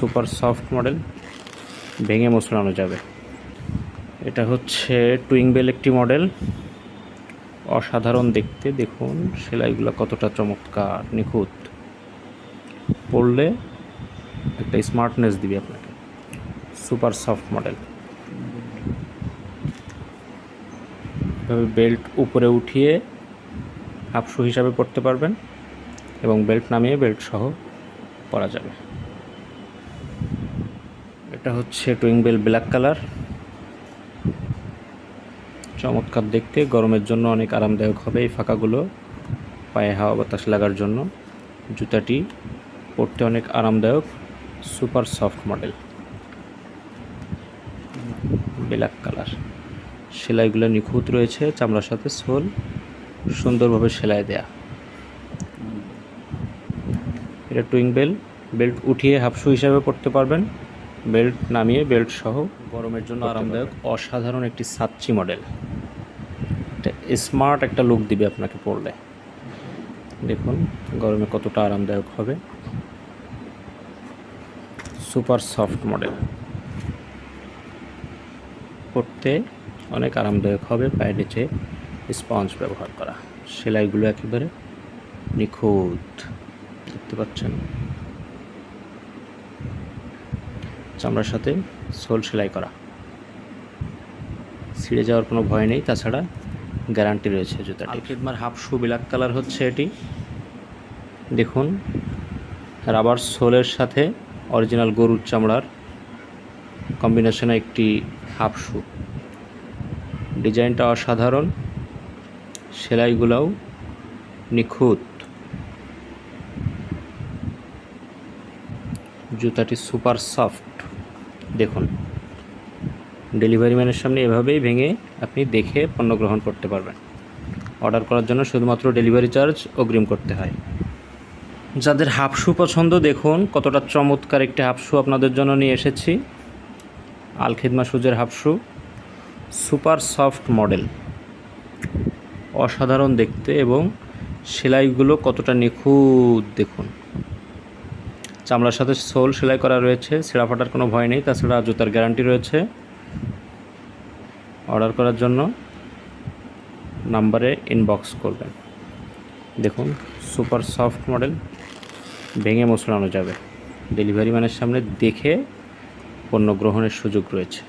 Super soft model, ভেঙে মোছড়ানো যাবে। এটা হচ্ছে টুইং বেল একটি মডেল। অসাধারণ দেখতে, দেখুন, সেলাইগুলো কতটা চমৎকার, নিখুঁত। পরলে একটা স্মার্টনেস দিবে আপনাকে। Super soft model. এভাবে বেল্ট উপরে উঠিয়ে হাফ শু হিসাবে পরতে পারবেন এবং বেল্ট নামিয়ে বেল্ট সহ পরা যাবে। এটা হচ্ছে টুইং বেল ব্ল্যাক কালার। চমৎকার দেখতে, গরমের জন্য অনেক আরামদায়ক হবে এই ফাঁকাগুলো। পায়ে হাওয়া বাতাস লাগার জন্য। জুতাটি পরতে অনেক আরামদায়ক, super soft model. Black colour. সেলাইগুলো নিখুঁত রয়েছে, চামড়ার সাথে সোল, সুন্দরভাবে সেলাই দেয়া। এটা টুইং বেল, বেল্ট উঠিয়ে হাফশু হিসাবে পরতে পারবেন। বেল্ট নামিয়ে বেল্ট সহ গরমের জন্য আরামদায়ক অসাধারণ একটি সাচ্চি মডেল। এটা স্মার্ট একটা লুক দিবে আপনাকে পরলে। দেখুন গরমে কতটা আরামদায়ক হবে। Super soft model. পরতে অনেক আরামদায়ক হবে পায়ের নিচে স্পঞ্জ ব্যবহার করা। সেলাইগুলো একেবারে নিখুঁত। দেখতে পাচ্ছেন? চামড়ার সাথে সোল সেলাই করা। ছিঁড়ে যাওয়ার কোনো ভয় নেই তাছাড়া গ্যারান্টি রয়েছে জুতাটি আলকিডমার হাফ শু ব্ল্যাক কালার হচ্ছে এটি। দেখুন রাবার সোলের সাথে অরিজিনাল গরুর চামড়ার কম্বিনেশনে একটি হাফ শু। ডিজাইনটা অসাধারণ সেলাইগুলোও নিখুঁত। জুতাটি সুপার সফট। দেখুন, ডেলিভারি ম্যানের সামনে এভাবেই ভেঙে আপনি দেখে পণ্য গ্রহণ করতে পারবেন। অর্ডার করার জন্য শুধুমাত্র ডেলিভারি চার্জ অগ্রিম করতে হয়। যাদের হাফ শু পছন্দ, দেখুন কতটা চমৎকার একটি হাফ শু আপনাদের জন্য নিয়ে এসেছি। আলখিদমা সুজের half shoe super soft model. অসাধারণ দেখতে এবং সেলাইগুলো কতটা নিখুঁত, দেখুন। চামড়ার সাথে সোল সেলাই করা রয়েছে ছেঁড়া ফাটার কোনো ভয় নেই, তাছাড়া জুতার গ্যারান্টি রয়েছে। অর্ডার করার জন্য নাম্বারে ইনবক্স করবেন। দেখুন, সুপার সফট মডেল ভেঙে মশলানো যাবে। ডেলিভারি ম্যানের সামনে দেখে পণ্য গ্রহণের সুযোগ রয়েছে।